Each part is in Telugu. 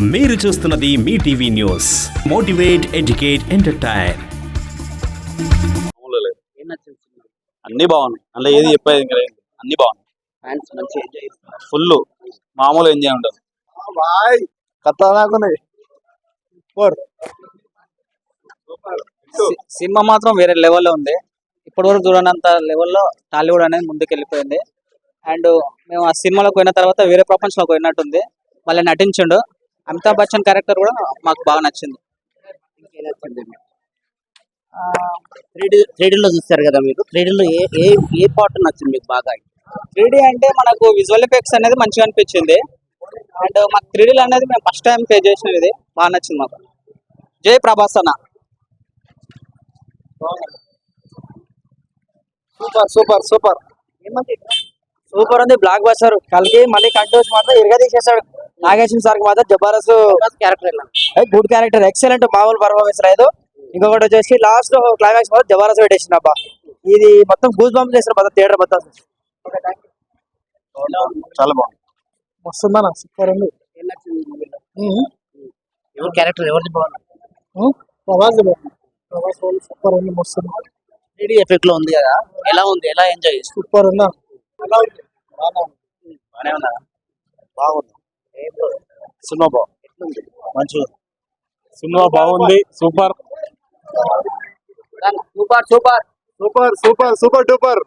మీరు చూస్తున్నది మీ TV news. Motivate educate entertain. అన్ని బాగున్నాయి. అందులో ఏది చెప్పేది ఇంకా? లేదు అన్ని బాగున్నాయి. ఫ్యాన్స్ మంచిగా ఎంజాయ్ చేస్తున్నారు. ఫుల్ మామూలు ఎంజాయ్ ఉంటుంది సి- సినిమా మాత్రం వేరే లెవెల్లో ఉంది. ఇప్పటివరకు చూడనంత లెవెల్లో టాలీవుడ్ అనేది ముందుకు వెళ్ళిపోయింది. అండ్ మేము ఆ సినిమాలోకి పోయిన తర్వాత వేరే ప్రపంచంలోకి పోయినట్టుంది. మళ్ళీ నటించిండు. అమితాబ్ బచ్చన్ క్యారెక్టర్ కూడా మాకు బాగా నచ్చింది. ఇంకేం నచ్చింది త్రీడీ త్రీడీలో చూస్తారు కదా మీరు? త్రీడీలో ఏ ఏ ఏ పార్ట్ నచ్చింది మీకు బాగా? త్రీ అంటే మనకు విజువల్ ఎఫెక్ట్స్ అనేది మంచిగా అనిపించింది. అండ్ మాకు త్రీ అనేది మేము ఫస్ట్ టైం పే చేసిన ఇది. బాగా నచ్చింది మాకు. జై ప్రభాస్ అన్న సూపర్ సూపర్. సూపర్ సూపర్ ఉంది బ్లాక్ బస్టర్ కలిగి మళ్ళీ కంటోస్ మాత్రం ఇరగా తీసేసాడు నాగేశ్వర సార్ మాత్రం జబర్దస్త్ క్యారెక్టర్ గుడ్ క్యారెక్టర్ ఎక్సలెంట్ మామూలు పర్ఫార్మెన్స్ లేదు. ఇంకొకటి వచ్చేసి లాస్ట్ క్లైమాక్స్ మాత్రం జబర్దస్త్ పెట్టేసింది అబ్బా. ఇది మొత్తం గూస్ బంప్ చేసిన మొత్తం థియేటర్ మొత్తం. చాలా బాగుంది. వస్తుందన్న సూపర్ ఉంది. ఎవరి క్యారెక్టర్ ఎవరిది బాగుంది? ప్రభాస్ ప్రభాస్ సూపర్ ఉంది మస్తు త్రీడీ ఎఫెక్ట్లో ఉంది కదా. ఎలా ఉంది? ఎలా ఎంజాయ్ చేస్తారు సూపర్ ఉందా? బాగానే ఉందా? బాగుంది. సినిమా బాగుంది మంచిగా సినిమా బాగుంది super. Super super. Super super super duper.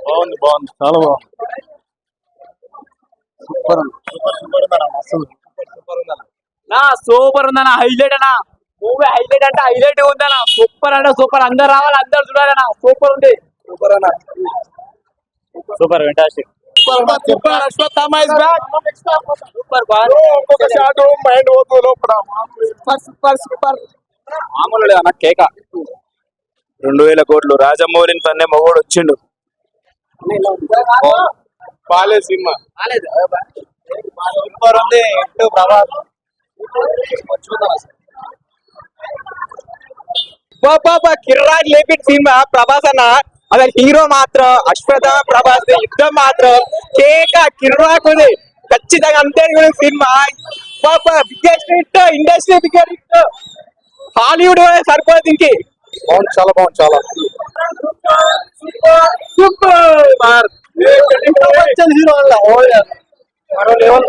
బాగుంది బాగుంది చాలా బాగుంది. సూపర్ సూపర్ నా సూపర్ ఉందన్న హైలైట్ అన్న. మూవీ హైలైట్ అంటే హైలైట్ ఉందన్న. సూపర్ అంటే సూపర్. అందరు రావాలి అందరు చూడాలన్న. సూపర్ ఉంది. సూపర్ అన్న. Super fantastic super super Ashwatthama is back super బాగా ఒక్కొక్క షాట్ మైండ్ పోతుంది లోపల సూపర్ సూపర్ సూపర్ మామూలు లేదు అన్న కేక. రెండు వేల కోట్లు. రాజమౌళిని తన్నే మగోడు వచ్చిండు. బాలే సినిమా సూపర్ ఉంది. బాబా కిర్రాక్ లేపిట్ సినిమా ప్రభాస్ అన్న? మాత్రం అశ్వథ ప్రభాస్ యుద్ధం మాత్రం కేక కిర్రాక్ ఉంది ఖచ్చితంగా అంతే కూడా సినిమా. బాబా biggest hit industry biggest hit. Hollywood సరిపోదు దీనికి. బాగుంది చాలా బాగుంది చాలా. సూపర్. హీరో మరో లెవెల్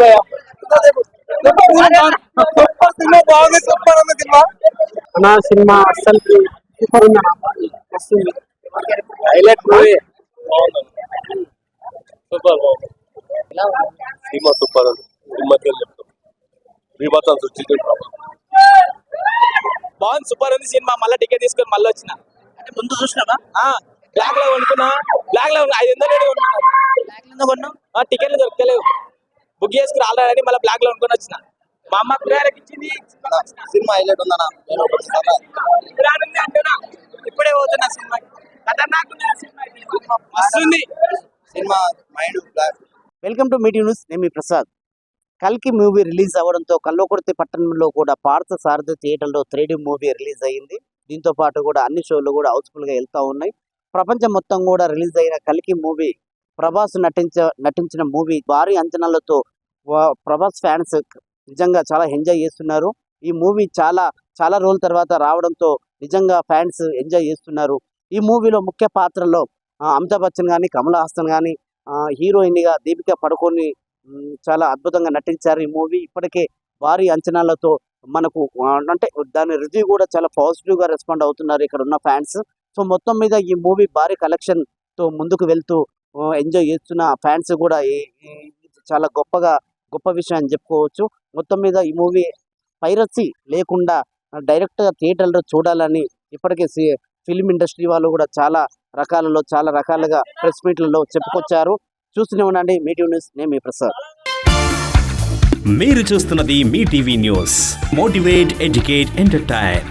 సూపర్ సినిమా బాగుంది సూపర్ ఉంది సినిమా అన్న సినిమా అసలు సూపర్ ఉంది వస్తుంది highlight movie super cinema super సినిమాకి చెప్తాం. బాగుంది సూపర్ ఉంది సినిమా. మళ్ళీ టికెట్ తీసుకొని మళ్ళీ వచ్చిన. అంటే ముందు చూసినావా? బ్లాక్లో కొనుక్కున్నా. బ్లాక్లో ఐదు వందలు కొనుక్కున్నా బ్లాక్లో కొన్నావు? ఆ టికెట్లు దొరకలేవు. బుక్ చేసుకుని ఆల్రెడీ మళ్ళీ బ్లాక్లో కొనుక్కొని వచ్చిన. మా అమ్మ కూరగాయలకు ఇచ్చింది సినిమా హైలైట్ ఉందన్న. ఇప్పుడే పోతున్నా సినిమా cinema mind block. Welcome to meeting news నేను మీ ప్రసాద్. కల్కి మూవీ రిలీజ్ అవ్వడంతో కల్లోకుర్తి పట్టణంలో కూడా పార్థ సారథి థియేటర్లో త్రీ మూవీ రిలీజ్ అయ్యింది. దీంతో పాటు కూడా అన్ని షోలు కూడా హౌస్ఫుల్గా వెళ్తా ఉన్నాయి. ప్రపంచం మొత్తం కూడా రిలీజ్ అయిన కల్కి మూవీ ప్రభాస్ నటించ నటించిన మూవీ భారీ అంచనాలతో ప్రభాస్ ఫ్యాన్స్ నిజంగా చాలా ఎంజాయ్ చేస్తున్నారు. ఈ మూవీ చాలా చాలా రోజుల తర్వాత రావడంతో నిజంగా ఫ్యాన్స్ ఎంజాయ్ చేస్తున్నారు. ఈ మూవీలో ముఖ్య పాత్రలో అమితాబ్ బచ్చన్ కానీ కమల్ హాసన్ కానీ హీరోయిన్గా దీపిక పడుకొని చాలా అద్భుతంగా నటించారు ఈ మూవీ. ఇప్పటికే భారీ అంచనాలతో మనకు అంటే దాని రివ్యూ కూడా చాలా పాజిటివ్గా రెస్పాండ్ అవుతున్నారు ఇక్కడ ఉన్న ఫ్యాన్స్. సో మొత్తం మీద ఈ మూవీ భారీ కలెక్షన్తో ముందుకు వెళ్తూ ఎంజాయ్ చేస్తున్న ఫ్యాన్స్ కూడా చాలా గొప్పగా గొప్ప విషయం అని చెప్పుకోవచ్చు. మొత్తం మీద ఈ మూవీ పైరసీ లేకుండా డైరెక్ట్గా థియేటర్లో చూడాలని ఇప్పటికే ఫిలిం ఇండస్ట్రీ వాళ్ళు కూడా చాలా రకాలలో చాలా రకాలుగా ప్రెస్ మీట్లలో చెప్పుకొచ్చారు. చూస్తూనే ఉండండి. మీడియా న్యూస్ నేను మీ ప్రసాద్. మీరు చూస్తున్నది మీ TV news. Motivate educate entertain.